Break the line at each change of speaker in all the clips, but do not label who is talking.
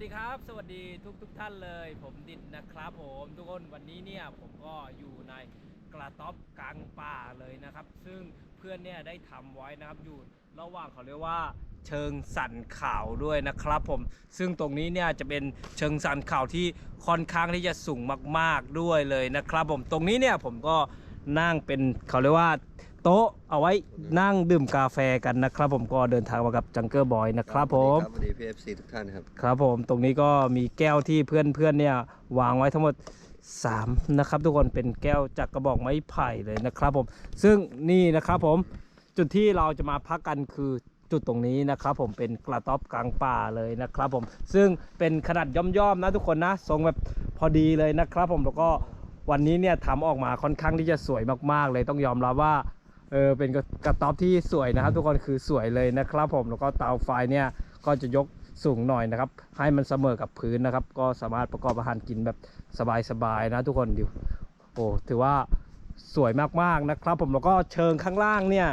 สดีครับ สวัสดีทุกทุกท่านเลย ผมดินนะครับผมทุกคนวันนี้เนี่ยผมก็อยู่ในกระต๊อบกลางป่าเลยนะครับ ซึ่งเพื่อนเนี่ยได้ทำไว้นะครับอยู่ระหว่างเขาเรียกว่าเชิงสันเขาด้วยนะครับผมซึ่งตรงนี้เนี่ยจะเป็นเชิงสันเขาที่ค่อนข้างที่จะสูงมาก ๆด้วยเลยนะครับ ผมตรงนี้เนี่ยผมก็นั่งเป็นเขาเรียกว่าโต๊ะเอาไว้นั่งดื่มกาแฟกันนะครับ ผมก็เดินทางมากับจังเกอร์บอยนะครับผม
สวัสดีพีเอฟซีทุกท่านครับ
ครับผมตรงนี้ก็มีแก้วที่เพื่อนเพื่อนๆเนี่ยวางไว้ทั้งหมด 3 นะครับ ทุกคนเป็นแก้วจากกระบอกไม้ไผ่เลยนะครับผม ซึ่งนี่นะครับผมจุดที่เราจะมาพักกันคือจุดตรงนี้นะครับผมเป็นกระต๊อบกลางป่าเลยนะครับผมซึ่งเป็นขนาดย่อมๆนะทุกคนนะทรงแบบพอดีเลยนะครับผมแล้วก็วันนี้เนี่ยทำออกมาค่อนข้างที่จะสวยมากๆ เลยต้องยอมรับว่า เออเป็นกระต๊อบที่สวยนะครับ ทุกคนคือสวยเลยนะครับผมแล้วก็เตาไฟเนี่ยก็จะยกสูงหน่อยนะครับ ให้มันเสมอกับพื้นนะครับ ก็สามารถประกอบอาหารกินแบบสบายๆนะทุกคนดูโอ้ถือว่าสวยมากๆนะครับ ผมแล้วก็เชิงข้างล่างเนี่ย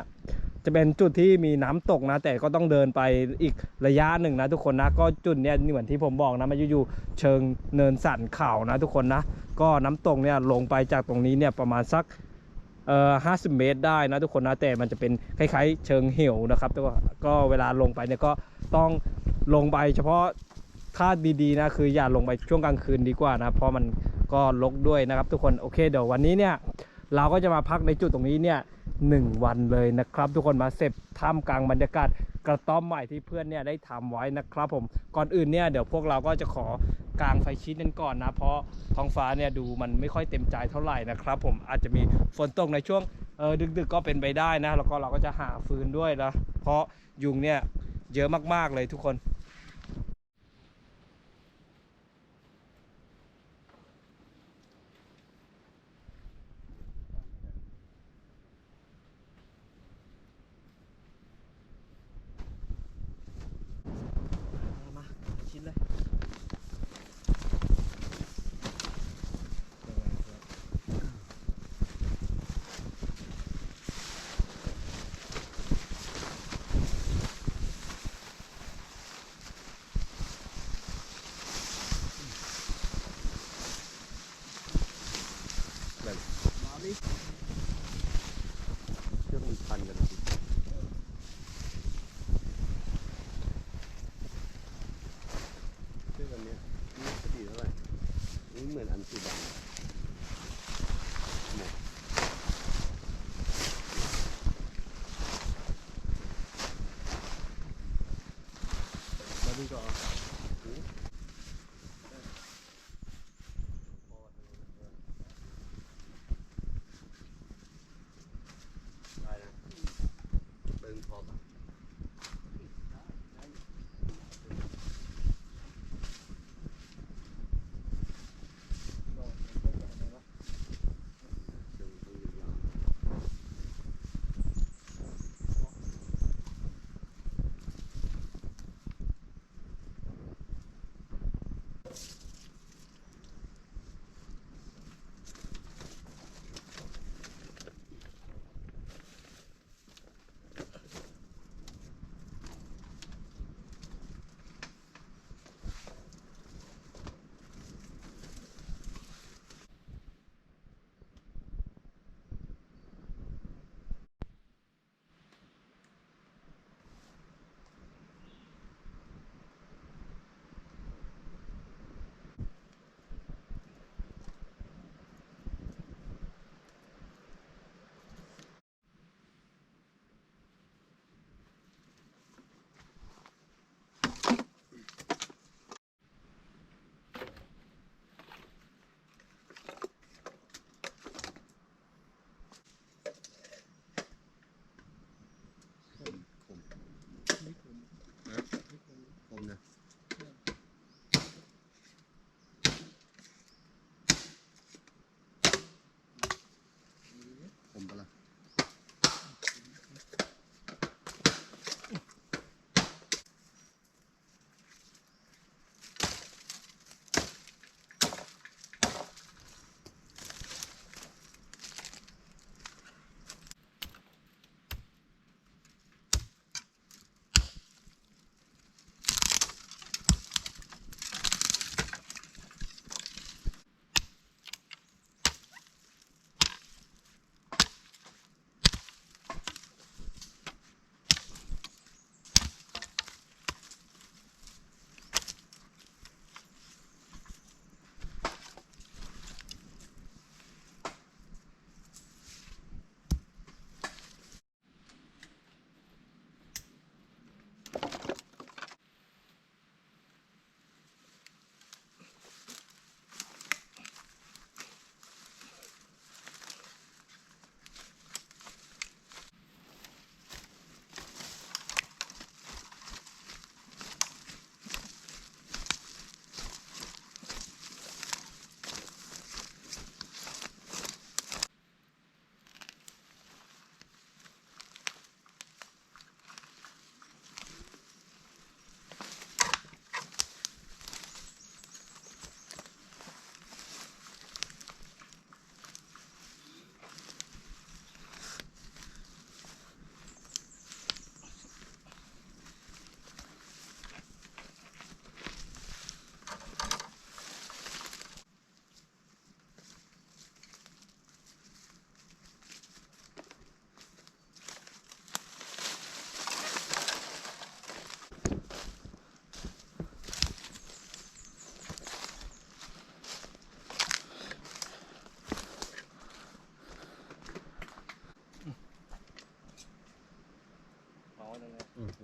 จะเป็นจุดที่มีน้ำตกนะ แต่ก็ต้องเดินไปอีกระยะหนึ่งนะ ทุกคนนะ ก็จุดเนี้ยเหมือนที่ผมบอกนะมันอยู่ๆเชิงเนินสันเขานะ ทุกคนนะ ก็น้ำตกเนี่ยลงไปจากตรงนี้เนี่ยประมาณสัก เอ่อห้าสิบเมตรได้นะทุกคนนะแต่มันจะเป็นคล้ายๆ เชิงเหวนะครับ แต่ว่าก็เวลาลงไปเนี่ยก็ต้องลงไปเฉพาะถ้าดีๆนะคืออย่าลงไปช่วงกลางคืนดีกว่านะเพราะมันก็ลกด้วยนะครับ ทุกคนโอเคเดี๋ยววันนี้เนี่ยเราก็จะมาพักในจุดตรงนี้เนี่ยหนึ่งวันเลยนะครับ ทุกคนมาเสพท่ามกลางบรรยากาศ กระต๊อบใหม่ที่เพื่อนเนี่ยได้ทำไว้นะครับผมก่อนอื่นเนี่ยเดี๋ยวพวกเราก็จะขอกางไฟชิดกันก่อนนะ เพราะท้องฟ้าเนี่ยดูมันไม่ค่อยเต็มใจเท่าไหร่นะครับ ผมอาจจะมีฝนตกในช่วงเออดึกๆก็เป็นไปได้นะ แล้วก็เราก็จะหาฟืนด้วยนะเพราะยุงเนี่ยเยอะมากๆเลยทุกคน มามาชิ้นเลยมาดิ
เครื่องมันพันกันเครื่องอันเนี้ยนี่ก็ดีเท่าไหร่นี่ เหมือนอันสีดำเนี่
ก็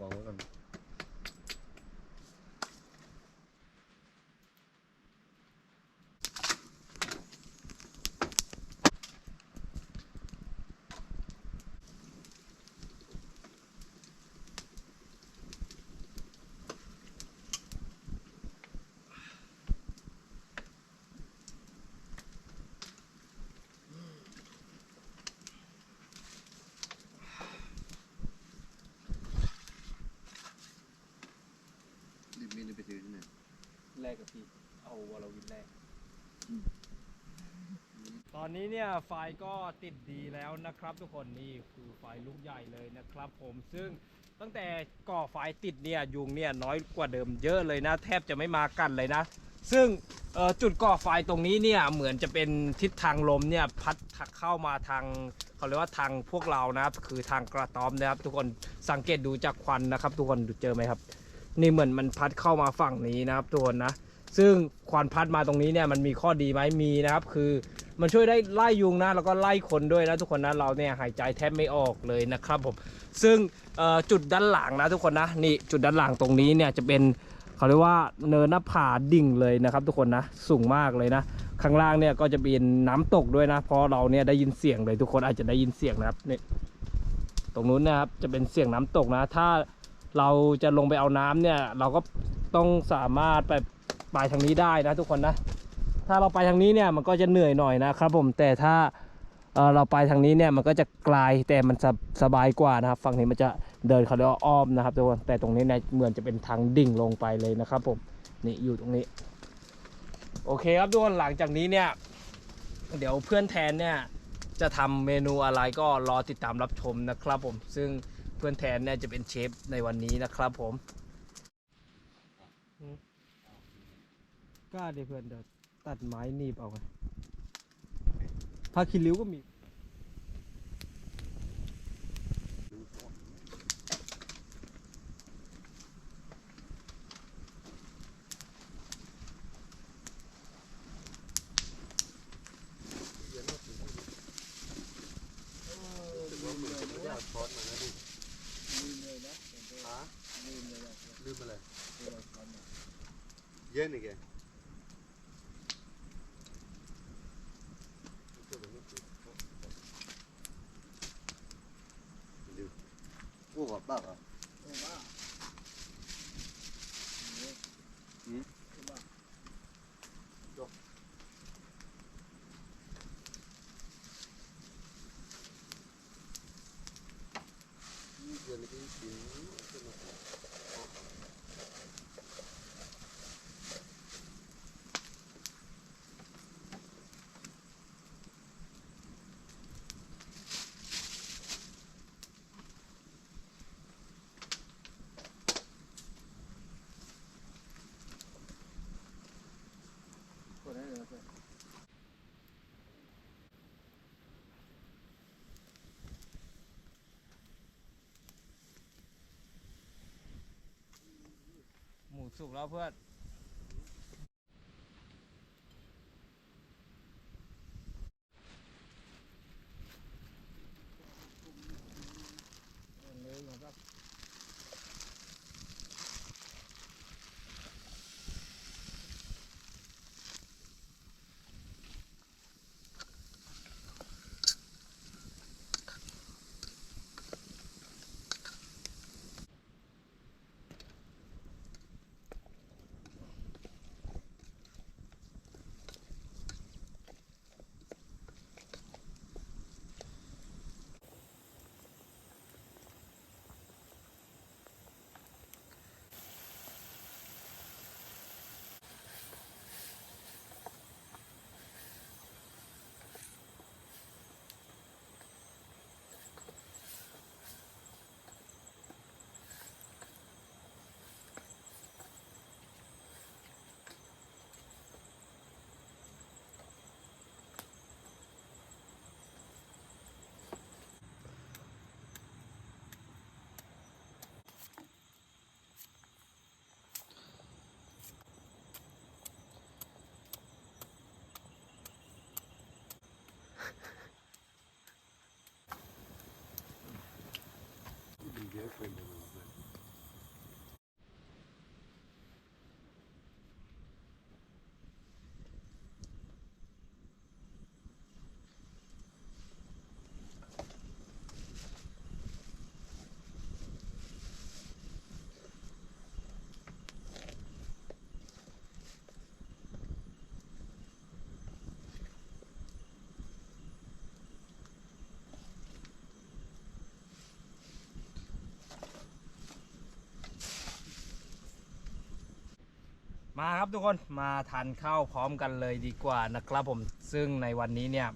long with them. วอลวินแรก ตอนนี้เนี่ยไฟก็ติดดีแล้วนะครับทุกคนนี่คือไฟลูกใหญ่เลยนะครับ ผมซึ่งตั้งแต่ก่อไฟติดเนี่ยยุงเนี่ยน้อยกว่าเดิมเยอะเลยนะ แทบจะไม่มากันเลยนะ ซึ่งจุดก่อไฟตรงนี้เนี่ยเหมือนจะเป็นทิศทางลมเนี่ยพัดเข้ามาทางเขาเรียกว่าทางพวกเรานะครับ คือทางกระต๊อบนะครับ ทุกคนสังเกตดูจากควันนะครับ ทุกคนดูเจอไหมครับ นี่เหมือนมันพัดเข้ามาฝั่งนี้นะครับทุกคนนะ ซึ่งควันพัดมาตรงนี้เนี่ยมันมีข้อดีไหมมีนะครับ คือมันช่วยได้ไล่ยุงนะแล้วก็ไล่คนด้วยนะทุกคนนะเราเนี่ยหายใจแทบไม่ออกเลยนะครับผมซึ่งจุดด้านหลังนะทุกคนนะนี่จุดด้านหลังตรงนี้เนี่ยจะเป็นเขาเรียกว่าเนินหน้าผาดิ่งเลยนะครับทุกคนนะสูงมากเลยนะข้างล่างเนี่ยก็จะเป็นน้ำตกด้วยนะเพราะเราเนี่ยได้ยินเสียงเลยทุกคนอาจจะได้ยินเสียงนะครับนี่ตรงนู้นนะครับจะเป็นเสียงน้ำตกนะ ถ้าเราจะลงไปเอาน้ำเนี่ยเราก็ต้องสามารถไป ไปทางนี้ได้นะทุกคนนะ ถ้าเราไปทางนี้เนี่ยมันก็จะเหนื่อยหน่อยนะครับผมแต่ถ้าเอ่อเราไปทางนี้เนี่ยมันก็จะไกลแต่มันสสบายกว่านะครับ ฝั่งนี้มันจะเดินเขาเรียกว่าอ้อมนะครับทุกคนแต่ตรงนี้เนี่ยเหมือนจะเป็นทางดิ่งลงไปเลยนะครับผมนี่อยู่ตรงนี้ โอเคครับทุกคนหลังจากนี้เนี่ย เดี๋ยวเพื่อนแทนเนี่ยจะทำเมนูอะไรก็รอติดตามรับชมนะครับผม ซึ่งเพื่อนแทนเนี่ยจะเป็นเชฟในวันนี้นะครับผม กล้าดิเพื่อนเดี๋ยวตัดไม้หนีบเอาไงผ้าคิริ้วก็มี
รู้สึกว่าเหมือนจะไม่ได้เอาช้อนมานะดิฮะลืมอะไร เย็นอีกแก โอ้โหบ้าเหรอหืมจบ เดือนนี้กินขึ้นมา
หมู สุกแล้วเพื่อน Thank you. มาครับทุกคนมาทานข้าวพร้อมกันเลยดีกว่านะครับผมซึ่งในวันนี้เนี่ย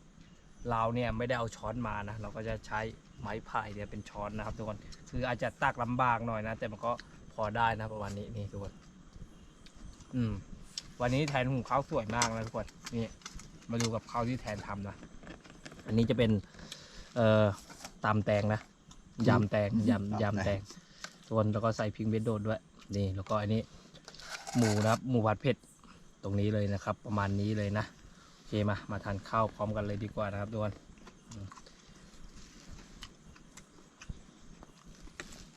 เราเนี่ยไม่ได้เอาช้อนมานะเราก็จะใช้ไม้พายเนี่ยเป็นช้อนนะครับ ทุกคนคืออาจจะตักลำบากหน่อยนะ แต่มันก็พอได้นะประมาณนี้นี่ทุกคน อืม วันนี้แทนหุงข้าวสวยมากนะทุกคนนี่มาดูกับข้าวที่แทนทำนะอันนี้จะเป็น เอ่อตำแตงนะยำแตงยำยำแตงส่วนแล้วก็ใส่พริกเม็ดโดดด้วย นี่ แล้วก็อันนี้ หมูนะครับ หมูผัดเผ็ดตรงนี้เลยนะครับ ประมาณนี้เลยนะโอเคมามาทานข้าวพร้อมกันเลยดีกว่านะครับทุกคนอืม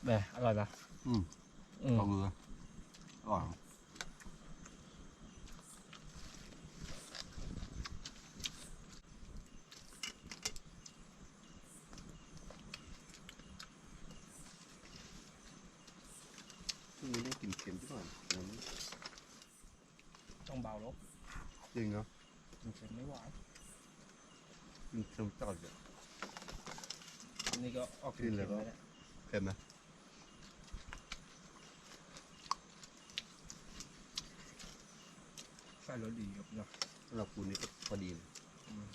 แหมอร่อยนะ
อืม
อืม
ลองดูนะอร่อย ช่วงนี้ได้กลินเค็มที่ก่อน
ต้องเบาลบ
จริงเหรอ
มันเค็มไม่หวาน
กลินเค็มจัดเลย
อันนี้ก็ออก
กินเลย
ค็ม
ก็
ๆนะ
เค็มนะ
ใส่รสดีครับเนาะ
สำหรับคุณนี่ก็พอดีเลย
อืม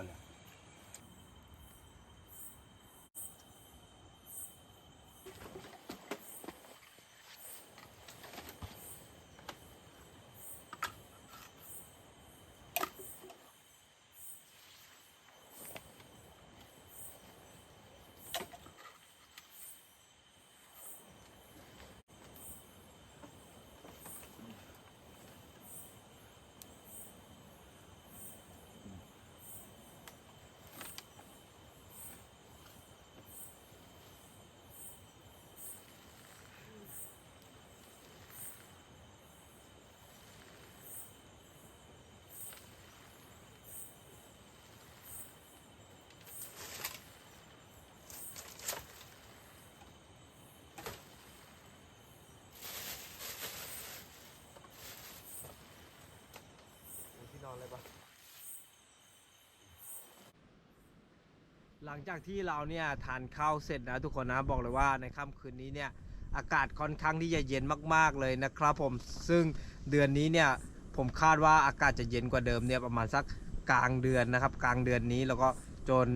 ม
หลังจากที่เราเนี่ยทานข้าวเสร็จนะทุกคนนะบอกเลยว่าในค่ำคืนนี้เนี่ยอากาศค่อนข้างที่จะเย็นมากๆเลยนะครับผมซึ่งเดือนนี้เนี่ยผมคาดว่าอากาศจะเย็นกว่าเดิมเนี่ยประมาณสักกลางเดือนนะครับ กลางเดือนนี้แล้วก็จน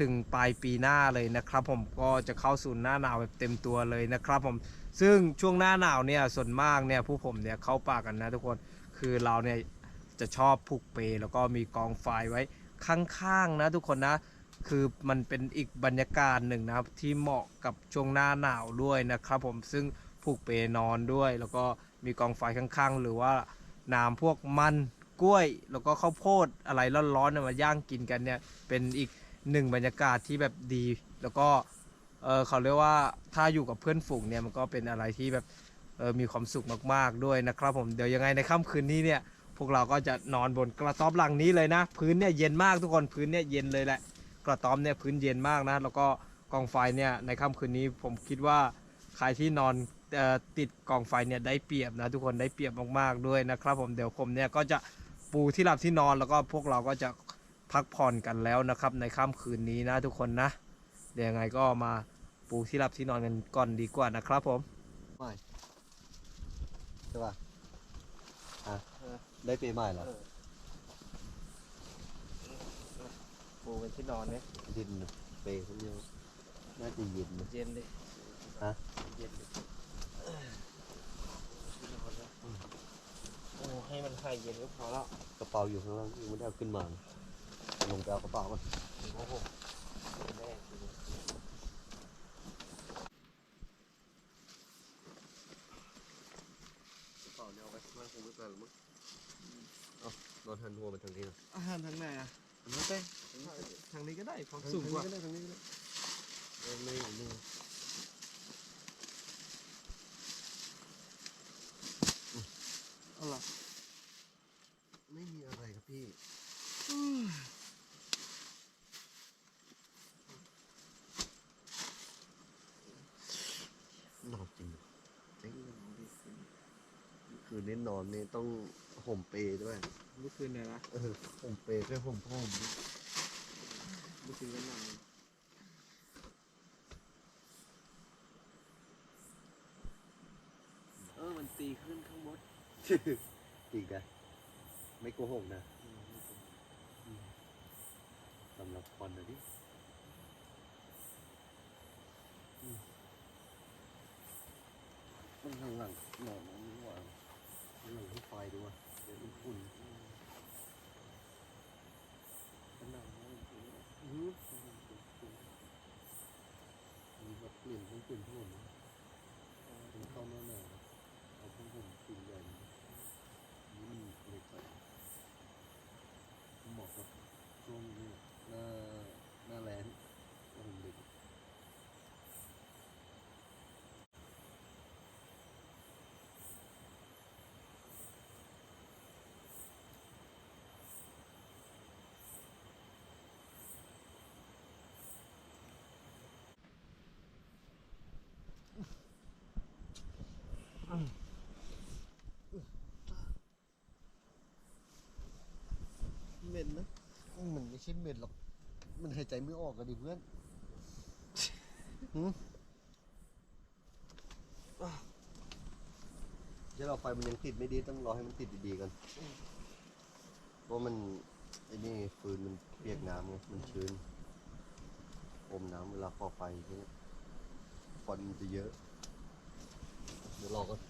ถึงปลายปีหน้าเลยนะครับผมก็จะเข้าสู่หน้าหนาวแบบเต็มตัวเลยนะครับผมซึ่งช่วงหน้าหนาวเนี่ยส่วนมากเนี่ยผู้ผมเนี่ยเข้าป่ากันนะทุกคนคือเราเนี่ยจะชอบผูกเปแล้วก็มีกองไฟไว้ข้างๆนะทุกคนนะ คือมันเป็นอีกบรรยากาศหนึ่งนะครับ ที่เหมาะกับช่วงหน้าหนาวด้วยนะครับ ผมซึ่งผูกเปลนอนด้วย แล้วก็มีกองไฟข้างๆ หรือว่าน้ำพวกมันกล้วย แล้วก็ข้าวโพดอะไรร้อนๆมาย่างกินกันเนี่ยเป็นอีกหนึ่งบรรยากาศที่แบบดี แล้วก็เออเขาเรียกว่าถ้าอยู่กับเพื่อนฝูงเนี่ยมันก็เป็นอะไรที่แบบเออมีความสุขมากๆด้วยนะครับผมเดี๋ยวยังไงในค่ำคืนนี้เนี่ยพวกเราก็จะนอนบนกระต๊อบหลังนี้เลยนะ พื้นเนี่ยเย็นมากทุกคนพื้นเนี่ยเย็นเลยแหละ กระต๊อบเนี่ยพื้นเย็นมากนะ แล้วก็กองไฟเนี่ยในค่ำคืนนี้ผมคิดว่าใครที่นอนออติดกองไฟเนี่ยได้เปรียบนะทุกคนได้เปรียบมากๆด้วยนะครับ ผมเดี๋ยวผมเนี่ยก็จะปูที่หลับที่นอนแล้วก็พวกเราก็จะพักผ่อนกันแล้วนะครับ ในค่ำคืนนี้นะทุกคนนะเดี๋ยวยังไงก็มาปูที่หลับที่นอนกันก่อนดีกว่านะครับผม
ไม่ใช่ป่ะอะได้เปย์ใหม่เหรอ
ปูเป็นที่นอนเนี่ย
เย็นนะเปย์คนเดียวน่าจะเย็นนะ
เย็นดิ
ฮะ
เย็นดิที่นอนนะโอ้ให้มันหายเย็นก็พอแล้ว
กระเป๋าอยู่ข้างล่างยังไม่ได้เอาขึ้นมาเลยลงไปเอากระเป๋ามา
โอ้โหแม่
กระเป๋าเนี่ยเอาไว้ข้างล่างคงไม่เกินหรอกมั้งเอ้านอนหันหัวไปทางนี้นะ
อาหารทางไหนอะ
ไม่เป็น
ทางนี้ก็ได้ความ
ทาง
สูง
นี้
กว่า
ก็ได้ทางนี้ก็ได้เออไม่ไม่
เอาล่ะ
ไม่มีอะไรครับพี่นอนจริงจริงคืนนี้นอนนี่ต้องห่มเปรย์ด้วย
เมื่อคืนเนี่ยนะ
เออห่มเปรย์ด้วยห่มผ้าห่มด้วย
เมื่อคืนก็นอนเออมันตีขึ้นข้างบน
จริงนะไม่โกหกนะสำหรับคอนนะดิอืมมันหลังหลังๆนอนมันไม่ไหวหลังให้ไฟดูอะเดี๋ยวมันอุ่นมันหนาวมากจริงๆอะอืมมีแบบเปลี่ยนต้องเปลี่ยนทั้งหมดนะมันเข้าหน้าหนาวเอาผ้าห่มสีแดงนี่มันเล็กไปเหมาะกับช่วงนี้หน้าหน้าแล้งผ้าห่มเด็ก เหม็นนะ มันไม่ใช่เหม็นหรอก มันหายใจไม่ออกกันดิเพื่อนหืมอะเดี๋ยวเราไฟมันยังติดไม่ดีต้องรอให้มันติดดีๆกันเพราะมันไอ้นี่ฟืนมันเปียกน้ำไงมันชื้น อมน้ำเวลาก่อไฟทีนี้ควันมันจะเยอะ เดี๋ยวรอกัน
อ๋อเราเ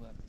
พื่อน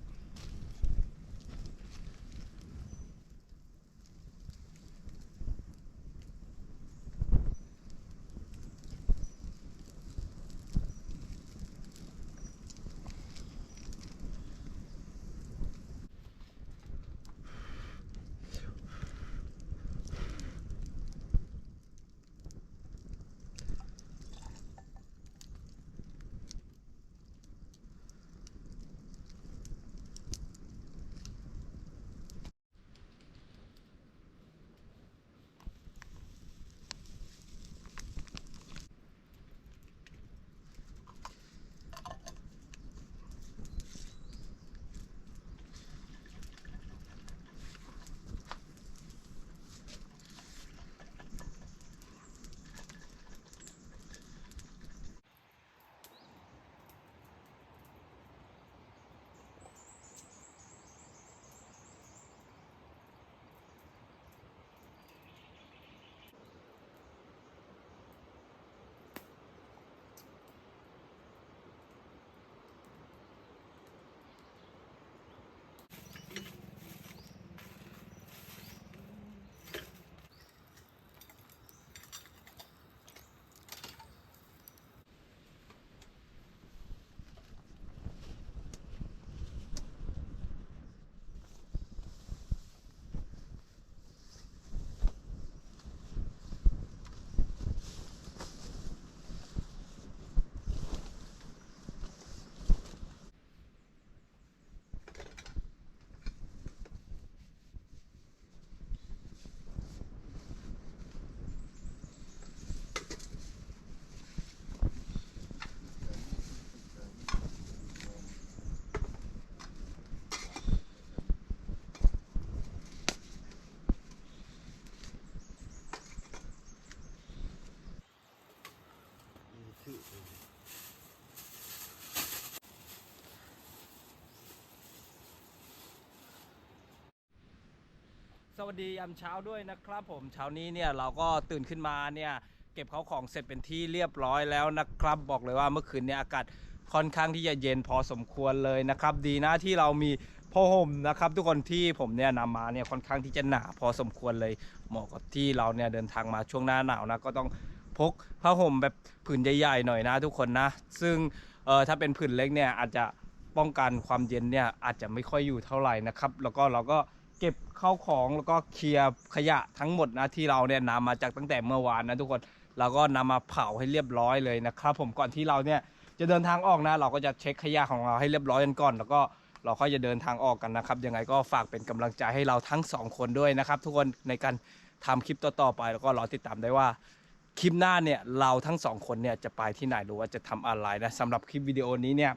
สวัสดียามเช้าด้วยนะครับผมเช้านี้เนี่ยเราก็ตื่นขึ้นมาเนี่ยเก็บเขาของเสร็จเป็นที่เรียบร้อยแล้วนะครับ บอกเลยว่าเมื่อคืนเนี่ยอากาศค่อนข้างที่จะเย็นพอสมควรเลยนะครับ ดีนะที่เรามีผ้าห่มนะครับ ทุกคนที่ผมเนี่ยนำมาเนี่ยค่อนข้างที่จะหนาพอสมควรเลยเหมาะกับที่เราเนี่ยเดินทางมาช่วงหน้าหนาวนะก็ต้องพกผ้าห่มแบบผืนใหญ่ๆหน่อยนะทุกคนนะ ซึ่งเออถ้าเป็นผืนเล็กเนี่ยอาจจะป้องกันความเย็นเนี่ยอาจจะไม่ค่อยอยู่เท่าไหร่นะครับ แล้วก็เราก็ เก็บเข้าของแล้วก็เคลียร์ขยะทั้งหมดนะที่เราเนี่ยนำมาจากตั้งแต่เมื่อวานนะทุกคนเราก็นำมาเผาให้เรียบร้อยเลยนะครับ ผมก่อนที่เราเนี่ยจะเดินทางออกนะ เราก็จะเช็คขยะของเราให้เรียบร้อยกันก่อน แล้วก็เราค่อยจะเดินทางออกกันนะครับยังไงก็ฝากเป็นกำลังใจให้เราทั้งสองคนด้วยนะครับ ทุกคนในการทำคลิปต่อๆไป แล้วก็รอติดตามได้ว่าคลิปหน้าเนี่ยเราทั้งสองคนเนี่ยจะไปที่ไหนหรือว่าจะทำอะไรนะสำหรับคลิปวิดีโอนี้เนี่ย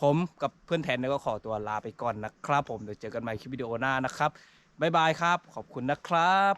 ผมกับเพื่อนแทนเนี่ยก็ขอตัวลาไปก่อนนะครับ ผมเดี๋ยวเจอกันใหม่คลิปวิดีโอหน้านะครับบ๊ายบายครับ ขอบคุณนะครับ